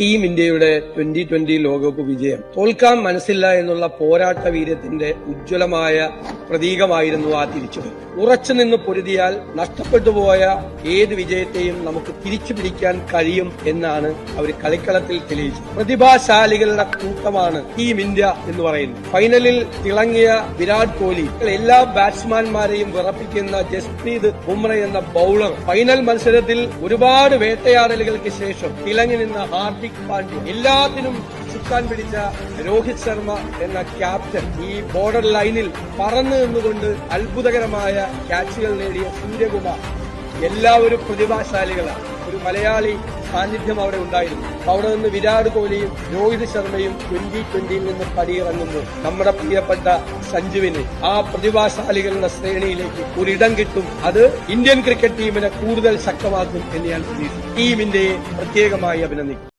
Team ഇന്ത്യയുടെ twenty twenty ലോകകപ്പ് വിജയം. തോൽക്കാൻ മനസ്സില്ല എന്നുള്ള പോരാട്ട വീര്യത്തിന്റെ ഉജ്ജ്വലമായ പ്രതീകമായിരുന്നു ആ തിരിച്ചുവരവ്. ഉറച്ചു നിന്ന് പൊരുതിയാൽ നഷ്ടപ്പെട്ടു പോയ ഏത് വിജയത്തെയും നമുക്ക് തിരിച്ചു പിടിക്കാൻ കഴിയും എന്നാണ് അവർ കളിക്കളത്തിൽ തെളിയിച്ചത്. പ്രതിഭാശാലികളുടെ കൂട്ടമാണ് ടീം ഇന്ത്യ എന്ന് പറയുന്നത്. ഫൈനലിൽ തിളങ്ങിയ വിരാട് കോഹ്ലി എല്ലാ ബാറ്റ്സ്മാൻമാരെയും വിറപ്പിക്കുന്ന ജസ്പ്രീത് ബുംറ എന്ന ബൌളർ ഫൈനൽ മത്സരത്തിൽ ഒരുപാട് വേട്ടയാടലുകൾക്ക് ശേഷം തിളങ്ങി നിന്ന ഹാർദിക് പാണ്ഡ്യ എല്ലാത്തിനും ചുക്കാൻ പിടിച്ച രോഹിത് ശർമ്മ എന്ന ക്യാപ്റ്റൻ ഈ ബോർഡർ ലൈനിൽ പറന്നു നിന്നുകൊണ്ട് അത്ഭുതകരമായ ക്യാച്ചുകൾ നേടിയ സൂര്യകുമാർ എല്ലാവരും പ്രതിഭാശാലികളാണ്. ഒരു മലയാളി സാന്നിധ്യം അവിടെ ഉണ്ടായിരുന്നു. അവിടെ നിന്ന് വിരാട് കോഹ്ലിയും രോഹിത് ശർമ്മയും ട്വന്റി ട്വന്റിയിൽ നിന്ന് പടിയിറങ്ങുന്നു. നമ്മുടെ പ്രിയപ്പെട്ട സഞ്ജുവിന് ആ പ്രതിഭാശാലികളുടെ ശ്രേണിയിലേക്ക് ഒരിടം കിട്ടും. അത് ഇന്ത്യൻ ക്രിക്കറ്റ് ടീമിനെ കൂടുതൽ ശക്തമാക്കും എന്ന് ഞാൻ പ്രതീക്ഷിക്കുന്നു. ടീമിന്റെ പ്രത്യേകമായി അഭിനന്ദിക്കും